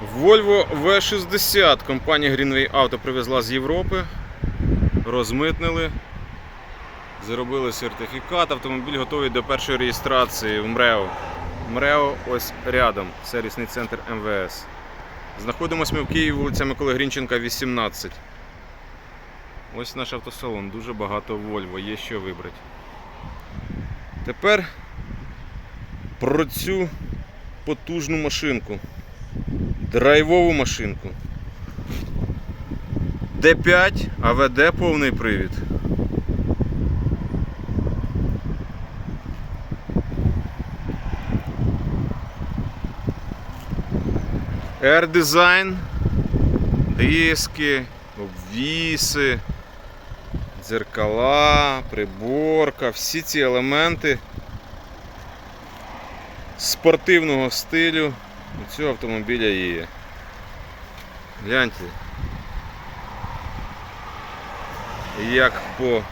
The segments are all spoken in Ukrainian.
Volvo V60 компанія Greenway Auto привезла з Європи, розмитнили, зробили сертифікат, автомобіль готовий до першої реєстрації в МРЕО. МРЕО ось рядом, сервісний центр МВС. Знаходимося ми в Києві, вулиця Миколи Грінченка, 18. Ось наш автосалон, дуже багато Volvo, є що вибрати. Тепер про цю потужну машинку. Драйвову машинку. Д5, АВД повний привід. R-дизайн, диски, обвіси, дзеркала, приборка, всі ці елементи спортивного стилю у цього автомобіля є. Гляньте. Як по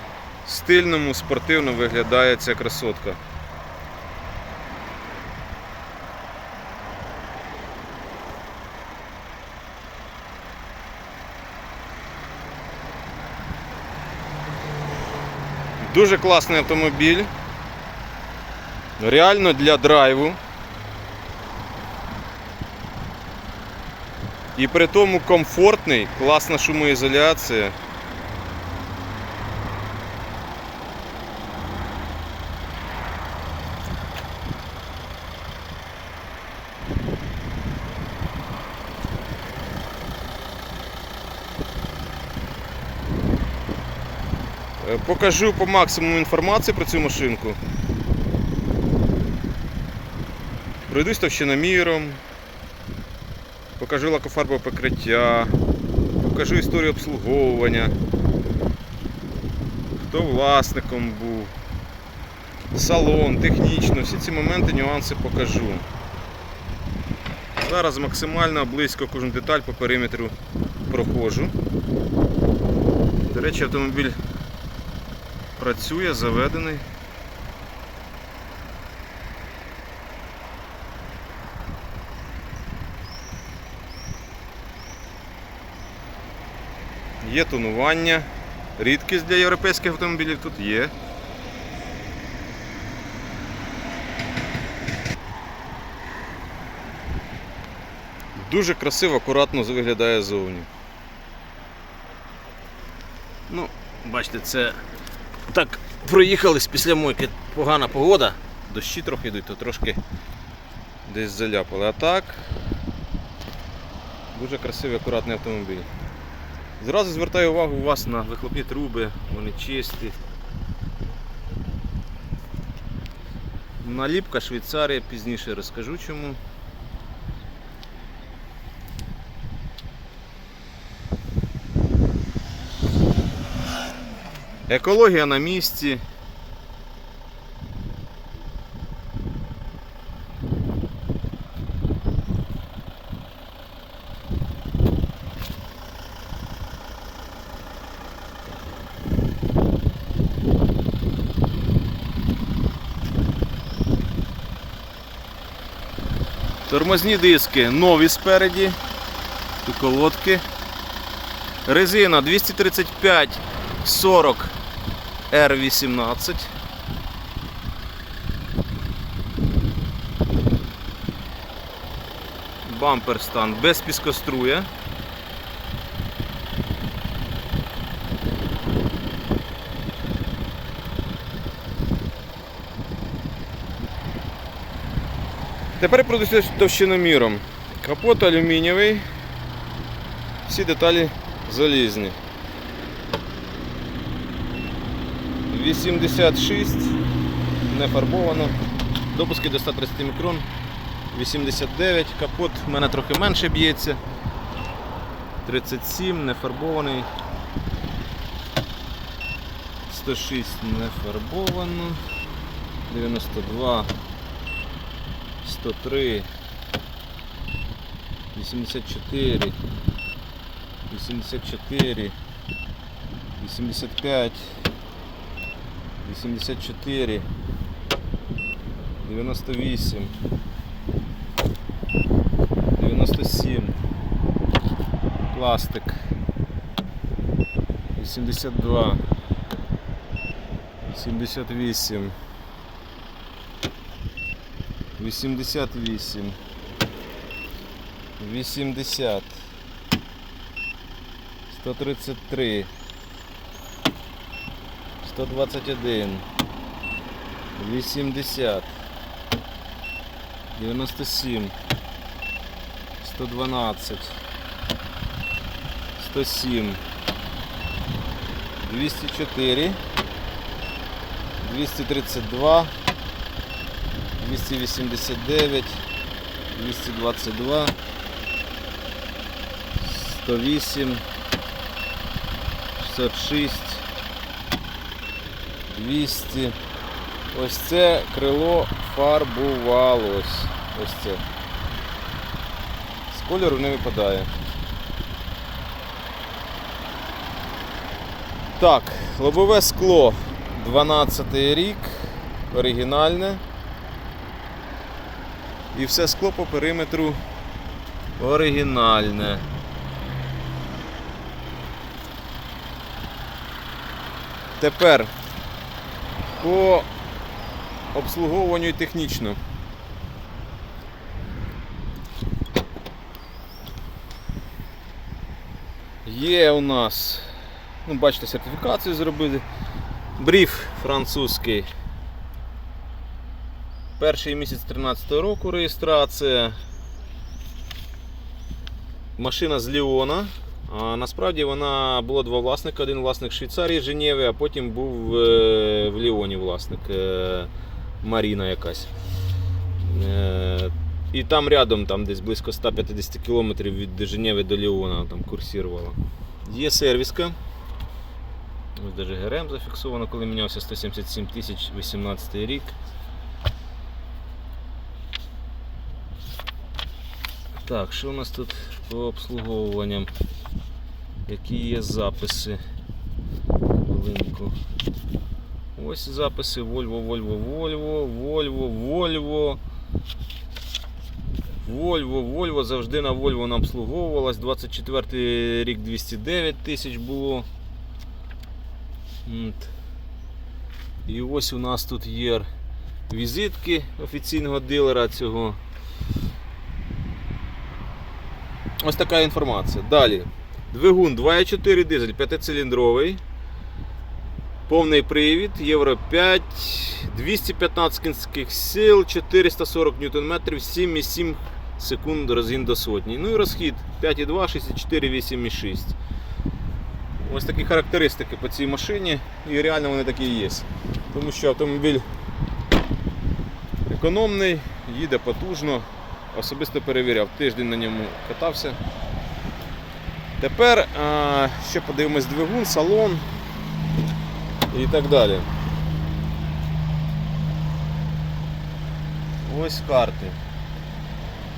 стильному, спортивно виглядає ця красотка. Дуже класний автомобіль. Реально для драйву. І при тому комфортний, класна шумоізоляція. Е, Покажу по максимуму інформації про цю машинку. Пройдусь товщиноміром, покажу лакофарбове покриття, покажу історію обслуговування, хто власником був, салон, технічно, всі ці моменти, нюанси покажу. Зараз максимально близько кожну деталь по периметру проходжу. До речі, автомобіль працює, заведений. Є тонування. Рідкість для європейських автомобілів тут є. Дуже красиво, акуратно виглядає зовні. Ну, бачите, це так проїхались після мойки погана погода. Дощі трохи йдуть, то трошки десь заляпали. А так, дуже красивий, акуратний автомобіль. Зразу звертаю увагу у вас на вихлопні труби, вони чисті. Наліпка Швейцарія, пізніше розкажу чому. Екологія на місці. Тормозні диски нові спереді, тут колодки. Резина 235 40 R18. Бампер стан без піскоструя. Тепер пройдуся товщиноміром. Капот алюмінієвий. Всі деталі залізні. 86 не фарбовано. Допуски до 130 мікрон. 89, капот в мене трохи менше б'ється. 37, не фарбований. 106 не фарбовано. 92, 103, 84, 84, 85. 84, 98, 97. Пластик. 82. 78. 88. 80. 133. 121. 80. 97. 112. 107. 204. 232. 289. 222. 108. 66. 200. Ось це крило фарбувалось. Ось це. З кольору не випадає. Так, лобове скло 12 рік, оригінальне. І все скло по периметру оригінальне. Тепер по обслуговуванню технічно. Є у нас, ну бачите, сертифікацію зробили. Бриф французький. Перший місяць 13 року реєстрація. Машина з Ліона. А насправді вона було два власника. Один власник Швейцарії, Женєви, а потім був е, в Ліоні власник е, Маріна якась. Е, І там рядом, там десь близько 150 км від Женєви до Ліона там курсувала. Є сервіска. Ось навіть ГРМ зафіксовано, коли мінявся 177 тисяч 18 рік. Так, що у нас тут по обслуговуванням? Які є записи? Хвилинку. Ось записи Volvo, Volvo, Volvo, Volvo, Volvo. Volvo, Volvo, завжди на Volvo нам обслуговувалась. 24 рік 209 тисяч було. І ось у нас тут є візитки офіційного дилера цього. Ось така інформація. Далі. Двигун 2,4 дизель 5-циліндровий. Повний привід, Євро 5, 215 кінських сил, 440 Нм, 7,7 секунд розгін до сотні. Ну і розхід 5,2, 64, 8,6. Ось такі характеристики по цій машині. І реально вони такі є. Тому що автомобіль економний, їде потужно. Особисто перевіряв, тиждень на ньому катався. Тепер ще подивимось двигун, салон і так далі. Ось карти.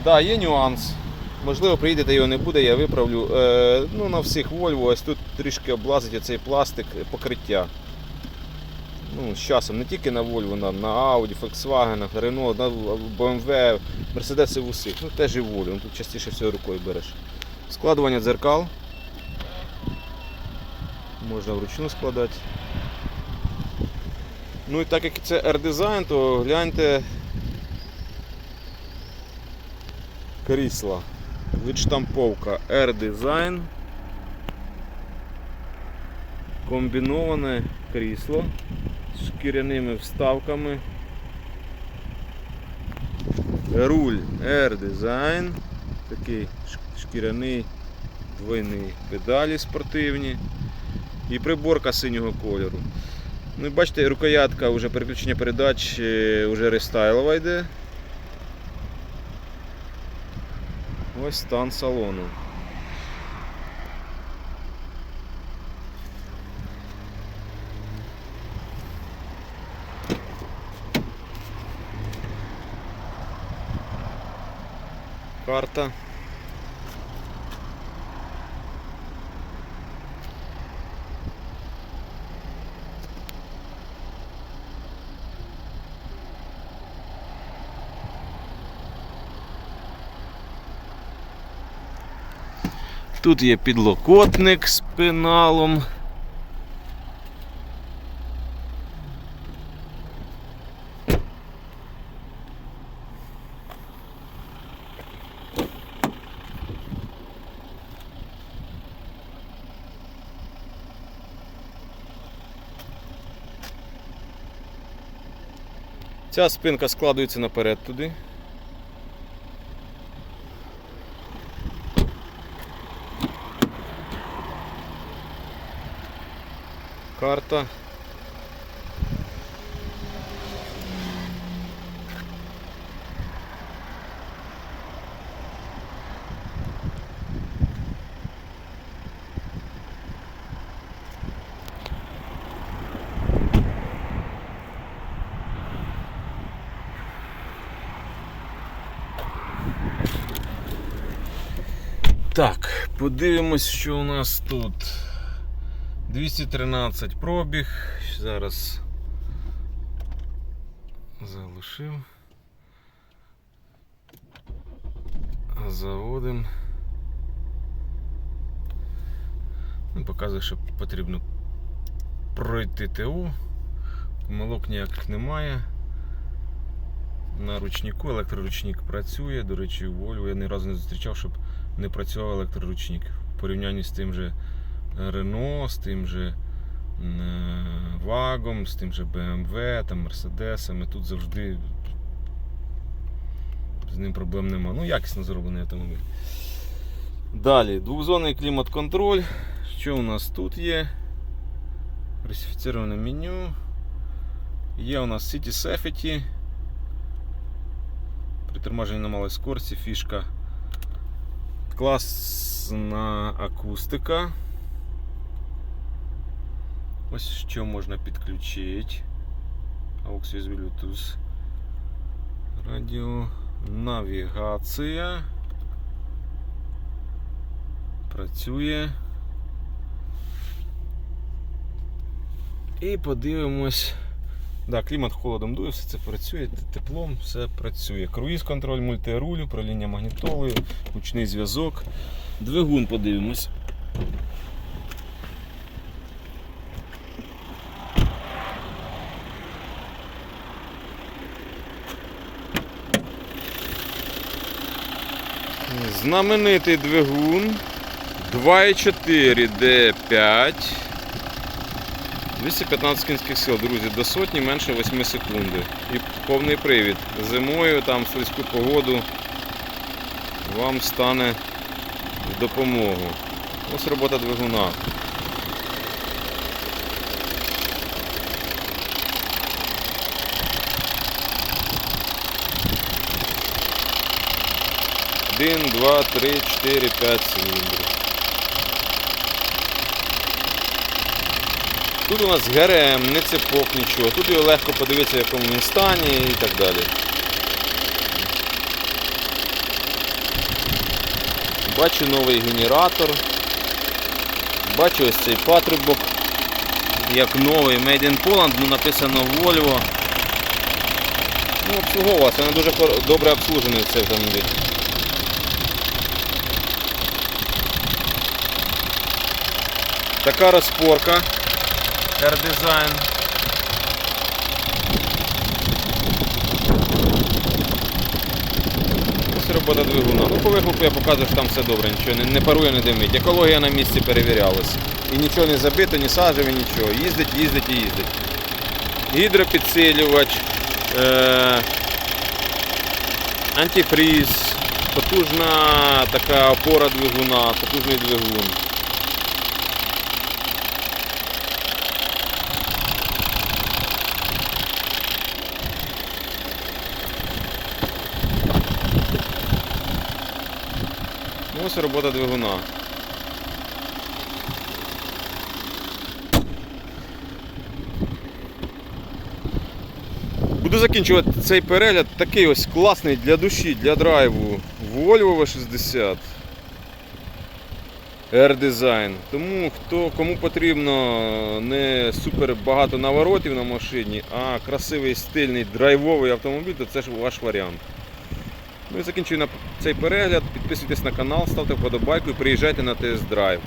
Да, є нюанс. Можливо, приїдете, його не буде, я виправлю. Е, ну, на всіх Volvo ось тут трішки облазить оцей пластик покриття. Ну, з часом не тільки на Volvo, на, на Audi, Volkswagen, Renault, на BMW, Mercedes в усіх. Ну теж і Volvo, ну, тут частіше всього рукою береш. Складування дзеркал. Можна вручну складати. Ну і так як це R-дизайн, то гляньте крісла. Відштамповка R-дизайн. Комбіноване крісло з шкіряними вставками. Руль R-Design, такий шкіряний двойний педалі спортивні і приборка синього кольору. Ну і бачите, рукоятка вже переключення передач е, вже рестайлова йде. Ось стан салону. Карта. Тут є підлокотник з пеналом. Ця спинка складується наперед туди. Карта. Так, подивимось, що у нас тут. 213 пробіг. Зараз залишив. Заводим. Ну, показує, що потрібно пройти ТУ. Помилок ніяких немає. На ручнику електроручник працює. До речі, у я ні разу не зустрічав, щоб не працював електроручник. В порівнянні з тим же Renault, з тим же е, Вагом, з тим же BMW, там, Мерседесами. Тут завжди з ним проблем нема. Ну, якісно зроблений автомобіль. Далі, двохзонний клімат-контроль. Що у нас тут є? Ресифіціроване меню. Є у нас City Safety. При торможенні на малій скорості фішка. Класна акустика. Ось що можна підключити. AUX USB Bluetooth. Радіо. Навігація. Працює. І подивимось. Да, клімат холодом дує, все це працює, теплом, все працює. Круїз контроль, мультируль, управління магнітолою, гучний зв'язок. Двигун подивимось. Знаменитий двигун 2,4 D5. 215 кінських сил, друзі, до сотні менше 8 секунди. І повний привід. Зимою там слизьку погоду вам стане в допомогу. Ось робота двигуна. Один, два, три, чотири, п'ять циліндрів. Тут у нас ГРМ, не цепок, нічого. Тут його легко подивитися, в якому він стані і так далі. Бачу новий генератор. Бачу ось цей патрубок. Як новий Made in Poland, ну написано Volvo. Ну, обслуговувався, вона дуже добре обслужений цей автомобіль. Така розпорка. R-Design. Ось робота двигуна. Ну, по вихлопу я показую, що там все добре, нічого не, не парує, не димить. Екологія на місці перевірялась. І нічого не забито, ні сажеві, нічого. Їздить, їздить і їздить. Гідропідсилювач, е- антифріз, потужна така опора двигуна, потужний двигун. Ну, робота двигуна. Буду закінчувати цей перегляд. Такий ось класний для душі, для драйву. Volvo V60. R-Design. Тому хто, кому потрібно не супер багато наворотів на машині, а красивий стильний драйвовий автомобіль, то це ж ваш варіант. Ну і закінчую цей перегляд. Підписуйтесь на канал, ставте вподобайку і приїжджайте на тест-драйв.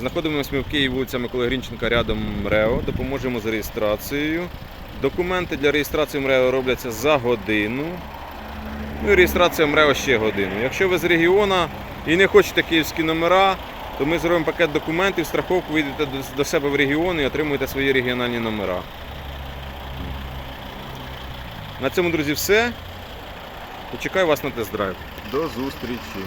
Знаходимося ми в Києві, вулиця Миколи Грінченка, рядом МРЕО. Допоможемо з реєстрацією. Документи для реєстрації МРЕО робляться за годину. Ну і реєстрація МРЕО ще годину. Якщо ви з регіону і не хочете київські номера, то ми зробимо пакет документів, страховку, ви йдете до- до себе в регіон і отримуєте свої регіональні номера. На цьому, друзі, все. Почекаю вас на тест-драйв. До зустрічі!